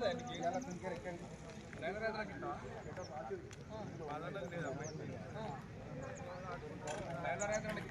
Line రైతులకి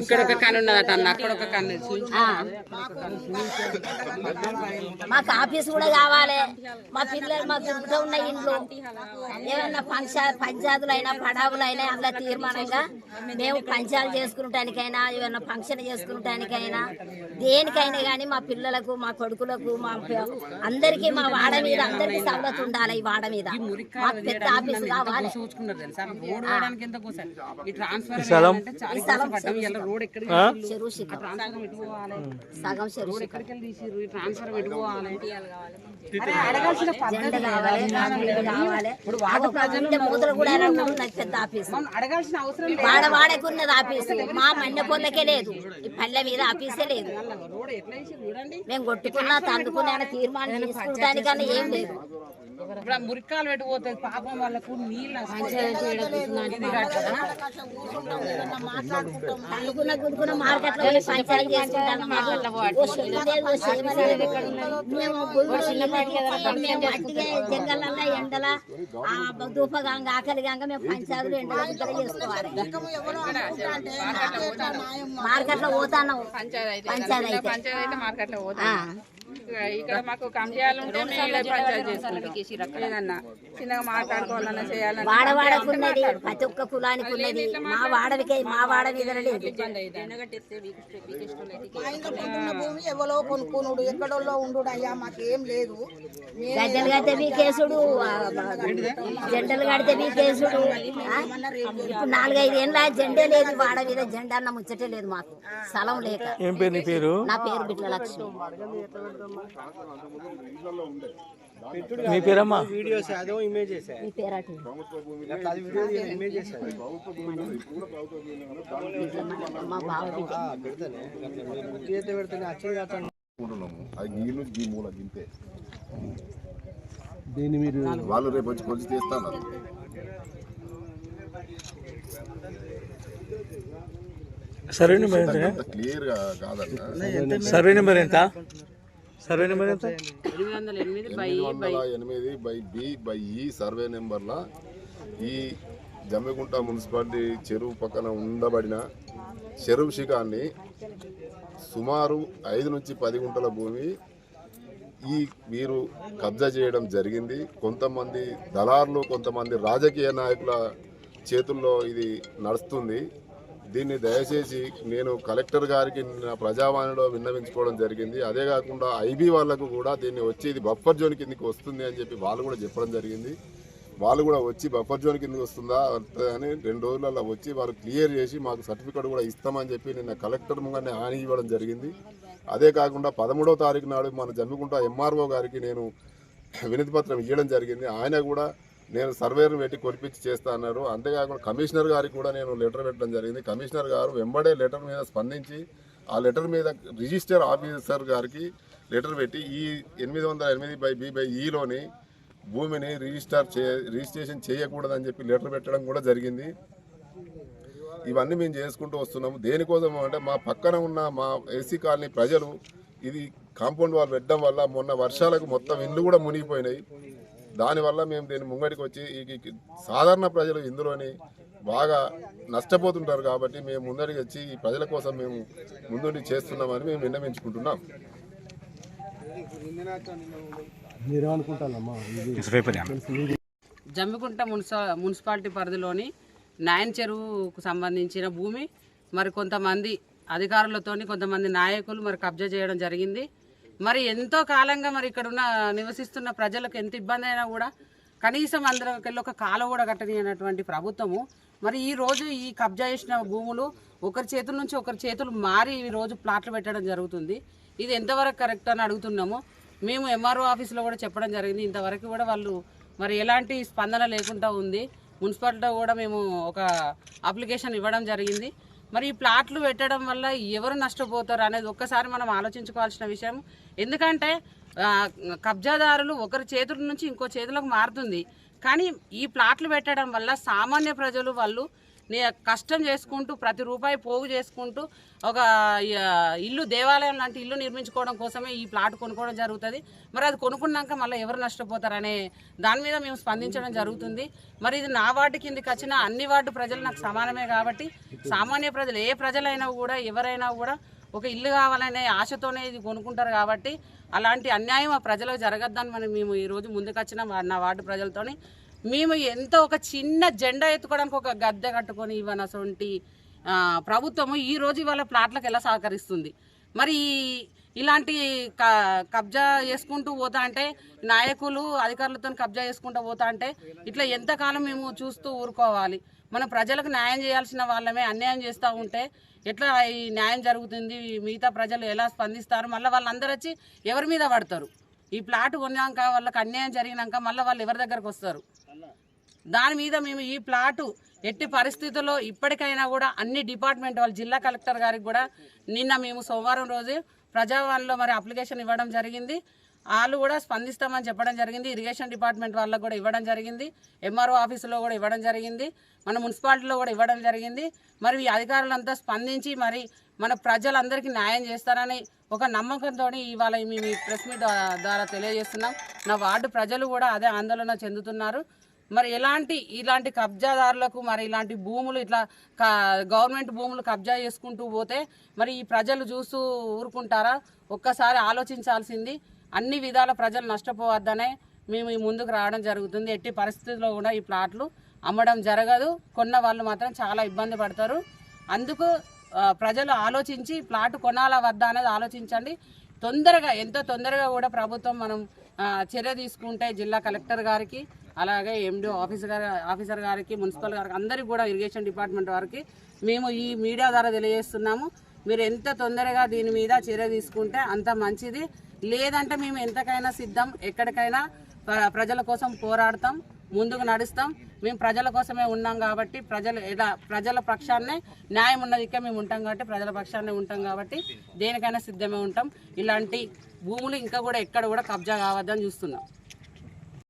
ఇక్కడ ఒక కన్ను ఉన్నదట అన్న అక్కడ ఒక కన్ను. మాకు ఆఫీస్ కూడా కావాలి. మా పిల్లలు మాకు ఇంట్లో ఉన్న ఇంట్లో ఏమన్నా పంచా పంచాయతీలైనా పడావులైనా అందులో తీర్మానంగా మేము పంచాలు చేసుకుంటానికైనా ఏమన్నా ఫంక్షన్ చేసుకుంటానికైనా దేనికైనా కానీ మా పిల్లలకు మా కొడుకులకు మా అందరికీ మా వాడ మీద అందరికీ సవలతు ఉండాలి ఈ వాడ మీద. మాకు పెద్ద ఆఫీస్ కావాలి. సగం ట్రాన్స్ఫర్ అడగాల్సిన అవసరం లేదు. వాడ వాడకున్నది ఆఫీసు మా మన్నె పొల్లకే లేదు. ఈ పల్లె మీద ఆఫీసే లేదు. మేము కొట్టుకున్నా తందుకున్నా తీర్మానం తీసుకుంటానికన్నా ఏం లేదు. ఇప్పుడు ఆ మురికాలు పాపం వాళ్ళకు నీళ్ళు మార్కెట్లో ఎండల ధూపగాంగ ఆకలి గంగ మేము పంచాయతీలు ఎండల చేసుకోవాలి మార్కెట్లో పోతాను పంచాయతీ అయితే మార్కెట్లో పోతాం. ఇక్కడ మాకు కమ్జాలు ఉంటే మేము పంచాయతీ చేసుకుంటాం. ఏదన్నా చిన్నగా మాట్లాడుకోవాలన్నా చేయాలన్నా వాడవాడకున్నది ప్రతి ఒక్క కులానికి ఉన్నది. మా వాడవికే మా వాడ లేదు. భూమి ఎవరో కొనుక్కునుడు ఎక్కడోళ్ళో ఉండు అయ్యా మాకేం లేదు. గజ్జలు కడితే మీ కేసుడు జెండలు కడితే మీ కేసుడు? ఇప్పుడు నాలుగైదు ఏళ్ళ జెండే లేదు వాడ మీద జెండా అన్న ముచ్చటే లేదు మాకు. స్థలం లేక. నీ పేరు? నా పేరు బిడ్ల లక్ష్మి. మీ పేరమ్మా? వీడియోస్ అదో ఇమేజెస్ మీ పేరు అటు ఇమేజెస్ మా బావ ఈ నుంచి ఈ మూల గింతే. దీన్ని మీరు వాళ్ళు రేపు వచ్చి కొలిసి తీస్తాను సర్వే నెంబర్ ఎంత? క్లియర్గా సర్వే నెంబర్ ఎంత? సర్వే నెంబర్ ఎంత? ఎనిమిది బై బి బై ఈ సర్వే నెంబర్ల ఈ జమ్మిగుంట మున్సిపాలిటీ చెరువు పక్కన ఉండబడిన చెరువు శిఖాన్ని సుమారు ఐదు నుంచి పది గుంటల భూమి ఈ వీరు కబ్జా చేయడం జరిగింది. కొంతమంది దళారులు కొంతమంది రాజకీయ నాయకుల చేతుల్లో ఇది నడుస్తుంది. దీన్ని దయచేసి నేను కలెక్టర్ గారికి నా ప్రజావాణిలో విన్నవించుకోవడం జరిగింది. అదే కాకుండా ఐబీ వాళ్ళకు కూడా దీన్ని వచ్చి ఇది బఫర్ జోన్ కిందకి వస్తుంది అని చెప్పి వాళ్ళు కూడా చెప్పడం జరిగింది. వాళ్ళు కూడా వచ్చి బఫర్ జోన్ కిందకి వస్తుందా? అని రెండు రోజులలో వచ్చి వాళ్ళు క్లియర్ చేసి మాకు సర్టిఫికేట్ కూడా ఇస్తామని చెప్పి నిన్న కలెక్టర్ ముంగానే హామీ ఇవ్వడం జరిగింది. అదే కాకుండా పదమూడవ తారీఖు నాడు మన జమ్మికుంట ఎంఆర్ఓ గారికి నేను వినతి పత్రం ఇవ్వడం జరిగింది. ఆయన కూడా నేను సర్వేను పెట్టి కొలిపించి చేస్తా అన్నారు. అంతేకాకుండా కమిషనర్ గారికి కూడా నేను లెటర్ పెట్టడం జరిగింది. కమిషనర్ గారు వెంబడే లెటర్ మీద స్పందించి ఆ లెటర్ మీద రిజిస్టర్ ఆఫీసర్ గారికి లెటర్ పెట్టి ఈ ఎనిమిది వందల ఎనిమిది బై బి బై ఈలోని భూమిని రిజిస్టర్ చే రిజిస్ట్రేషన్ చేయకూడదని చెప్పి లెటర్ పెట్టడం కూడా జరిగింది. ఇవన్నీ మేము చేసుకుంటూ వస్తున్నాము. దేనికోసం అంటే మా పక్కన ఉన్న మా ఏసీ కాలనీ ప్రజలు ఇది కాంపౌండ్ వాల్ పెట్టడం వల్ల మొన్న వర్షాలకు మొత్తం ఇల్లు కూడా మునిగిపోయినాయి. దానివల్ల మేము దీన్ని ముంగడికి వచ్చి ఈ- సాధారణ ప్రజలు ఇందులోని బాగా నష్టపోతుంటారు కాబట్టి మేము ముందడికి వచ్చి ఈ ప్రజల కోసం మేము ముందుండి చేస్తున్నామని మేము విన్నవించుకుంటున్నాం. జమ్మికుంట మున్స మున్సిపాలిటీ పరిధిలోని నాయన్ చెరువుకు సంబంధించిన భూమి మరి కొంతమంది అధికారులతోని కొంతమంది నాయకులు మరి కబ్జా చేయడం జరిగింది. మరి ఎంతో కాలంగా మరి ఇక్కడ ఉన్న నివసిస్తున్న ప్రజలకు ఎంత ఇబ్బంది అయినా కూడా కనీసం అందరికెళ్ళి ఒక కాల కూడా కట్టని అనేటువంటి ప్రభుత్వము. మరి ఈ రోజు ఈ కబ్జా చేసిన భూములు ఒకరి చేతుల నుంచి ఒకరి చేతులు మారి ఈ రోజు ప్లాట్లు పెట్టడం జరుగుతుంది. ఇది ఎంతవరకు కరెక్ట్ అని అడుగుతున్నాము. మేము ఎంఆర్ఓ ఆఫీస్లో కూడా చెప్పడం జరిగింది. ఇంతవరకు కూడా వాళ్ళు మరి ఎలాంటి స్పందన లేకుండా ఉంది. మున్సిపాలిటీలో కూడా మేము ఒక అప్లికేషన్ ఇవ్వడం జరిగింది. మరి ఈ ప్లాట్లు పెట్టడం వల్ల ఎవరు నష్టపోతారు అనేది ఒక్కసారి మనం ఆలోచించుకోవాల్సిన విషయం. ఎందుకంటే కబ్జాదారులు ఒకరి చేతుల నుంచి ఇంకో చేతులకు మారుతుంది. కానీ ఈ ప్లాట్లు పెట్టడం వల్ల సామాన్య ప్రజలు వాళ్ళు కష్టం చేసుకుంటూ ప్రతి రూపాయి పోగు చేసుకుంటూ ఒక ఇల్లు దేవాలయం లాంటి ఇల్లు నిర్మించుకోవడం కోసమే ఈ ప్లాట్ కొనుక్కోవడం జరుగుతుంది. మరి అది కొనుక్కున్నాక మళ్ళీ ఎవరు నష్టపోతారనే దాని మీద మేము స్పందించడం జరుగుతుంది. మరి ఇది నా వార్డు కిందకి వచ్చిన అన్ని వార్డు ప్రజలు నాకు సమానమే కాబట్టి సామాన్య ప్రజలు ఏ ప్రజలైనా కూడా ఎవరైనా కూడా ఒక ఇల్లు కావాలనే ఆశతోనే ఇది కొనుక్కుంటారు కాబట్టి అలాంటి అన్యాయం ఆ ప్రజలకు జరగద్దని మనం మేము ఈరోజు ముందుకొచ్చిన వా- నా వార్డు ప్రజలతోని. మేము ఎంతో ఒక చిన్న జెండా ఎత్తుకోవడానికి ఒక గద్దె కట్టుకొని ఇవ్వనసొంటి ప్రభుత్వము ఈ రోజు ఇవాళ ప్లాట్లకు ఎలా సహకరిస్తుంది? మరి ఇలాంటి క- కబ్జా చేసుకుంటూ పోతా అంటే నాయకులు అధికారులతో కబ్జా చేసుకుంటూ పోతా అంటే ఇట్లా ఎంతకాలం మేము చూస్తూ ఊరుకోవాలి? మన ప్రజలకు న్యాయం చేయాల్సిన వాళ్ళమే అన్యాయం చేస్తూ ఉంటే ఎట్లా ఈ న్యాయం జరుగుతుంది? మిగతా ప్రజలు ఎలా స్పందిస్తారు? మళ్ళీ వాళ్ళందరూ వచ్చి ఎవరి మీద పడతారు? ఈ ప్లాట్ కొన్నాక వాళ్ళకి అన్యాయం జరిగినాక మళ్ళీ వాళ్ళు ఎవరి దగ్గరకు వస్తారు? దాని మీద మేము ఈ ప్లాటు ఎట్టి పరిస్థితుల్లో ఇప్పటికైనా కూడా అన్ని డిపార్ట్మెంట్ వాళ్ళు జిల్లా కలెక్టర్ గారికి కూడా నిన్న మేము సోమవారం రోజు ప్రజావాణిలో మరి అప్లికేషన్ ఇవ్వడం జరిగింది. వాళ్ళు కూడా స్పందిస్తామని చెప్పడం జరిగింది. ఇరిగేషన్ డిపార్ట్మెంట్ వాళ్ళకు కూడా ఇవ్వడం జరిగింది. ఎంఆర్ఓ ఆఫీసులో కూడా ఇవ్వడం జరిగింది. మన మున్సిపాలిటీలో కూడా ఇవ్వడం జరిగింది. మరి ఈ అధికారులంతా స్పందించి మరి మన ప్రజలందరికీ న్యాయం చేస్తారని ఒక నమ్మకంతో ఇవాళ మేము ఈ ప్రెస్ మీట్ ద్వారా తెలియజేస్తున్నాం. నా వార్డు ప్రజలు కూడా అదే ఆందోళన చెందుతున్నారు. మరి ఎలాంటి ఇలాంటి కబ్జాదారులకు మరి ఇలాంటి భూములు ఇట్లా గవర్నమెంట్ భూములు కబ్జా చేసుకుంటూ పోతే మరి ఈ ప్రజలు చూస్తూ ఊరుకుంటారా? ఒక్కసారి ఆలోచించాల్సింది. అన్ని విధాల ప్రజలు నష్టపోవద్దనే మేము ఈ ముందుకు రావడం జరుగుతుంది. ఎట్టి పరిస్థితుల్లో కూడా ఈ ప్లాట్లు అమ్మడం జరగదు. కొన్న వాళ్ళు మాత్రం చాలా ఇబ్బంది పడతారు. అందుకు ప్రజలు ఆలోచించి ప్లాట్ కొనాలా వద్దా అనేది ఆలోచించండి. తొందరగా ఎంతో తొందరగా కూడా ప్రభుత్వం మనం చర్య తీసుకుంటే జిల్లా కలెక్టర్ గారికి అలాగే ఎండి ఆఫీసర్ గారి ఆఫీసర్ గారికి మున్సిపల్ గారికి అందరికీ కూడా ఇరిగేషన్ డిపార్ట్మెంట్ వారికి మేము ఈ మీడియా ద్వారా తెలియజేస్తున్నాము. మీరు ఎంత తొందరగా దీని మీద చర్య తీసుకుంటే అంత మంచిది. లేదంటే మేము ఎంతకైనా సిద్ధం ఎక్కడికైనా ప్ర- ప్రజల కోసం పోరాడతాం ముందుకు నడుస్తాం. మేము ప్రజల కోసమే ఉన్నాం కాబట్టి ప్రజలు ఇలా ప్రజల పక్షాన్నే న్యాయం ఉన్నదికే మేము ఉంటాం కాబట్టి ప్రజల పక్షాన్నే ఉంటాం కాబట్టి దేనికైనా సిద్ధమే ఉంటాం. ఇలాంటి భూములు ఇంకా కూడా ఎక్కడ కూడా కబ్జా కావద్దని చూస్తున్నాం.